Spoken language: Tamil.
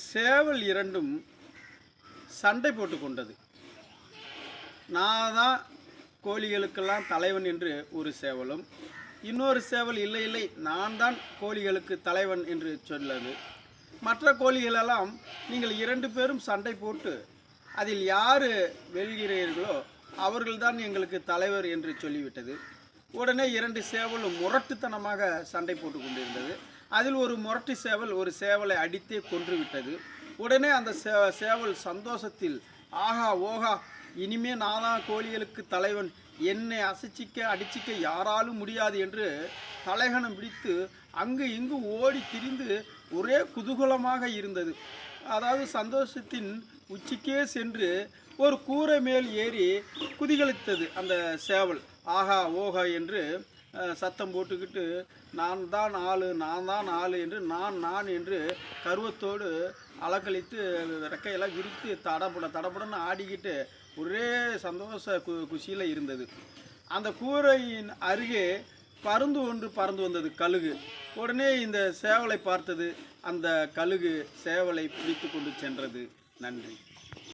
சேவல் இரண்டும் சண்டை போட்டு கொண்டது. நான் தான் கோழிகளுக்கெல்லாம் தலைவன் என்று ஒரு சேவலும் இன்னொரு சேவல் இல்லை இல்லை நான் தான் கோழிகளுக்கு தலைவன் என்று சொல்லது. மற்ற கோழிகளெல்லாம் நீங்கள் இரண்டு பேரும் சண்டை போட்டு அதில் யார் வெல்கிறீர்களோ அவர்கள்தான் எங்களுக்கு தலைவர் என்று சொல்லிவிட்டது. உடனே இரண்டு சேவலும் முரட்டுத்தனமாக சண்டை போட்டு கொண்டிருந்தது. அதில் ஒரு முரட்டு சேவல் ஒரு சேவலை அடித்தே கொன்று விட்டது. உடனே அந்த சே சேவல் சந்தோஷத்தில் ஆஹா ஓஹா இனிமே நான்தான் கோழிகளுக்கு தலைவன். என்னை அசைச்சிக்க அடிச்சிக்க யாராலும் முடியாது என்று தலைகணம் பிடித்து அங்கு இங்கு ஓடி திரிந்து ஒரே குதூகலமாக இருந்தது. அதாவது சந்தோஷத்தின் உச்சிக்கே சென்று ஒரு கூரை மேல் ஏறி குதிகளித்தது அந்த சேவல். ஆஹா ஓஹா என்று சத்தம் போட்டுக்கிட்டு நான் தான் ஆளு நான் தான் ஆளு என்று நான் நான் என்று கருவத்தோடு அலக்கழித்து ரெக்கையெல்லாம் விரித்து தடபுட தடப்படன்னு ஆடிக்கிட்டு ஒரே சந்தோஷ கு குஷியில் இருந்தது. அந்த கூரையின் அருகே பருந்து ஒன்று பறந்து வந்தது கழுகு. உடனே இந்த சேவலை பார்த்தது. அந்த கழுகு சேவலை பிடித்து கொண்டு சென்றது. நன்றி.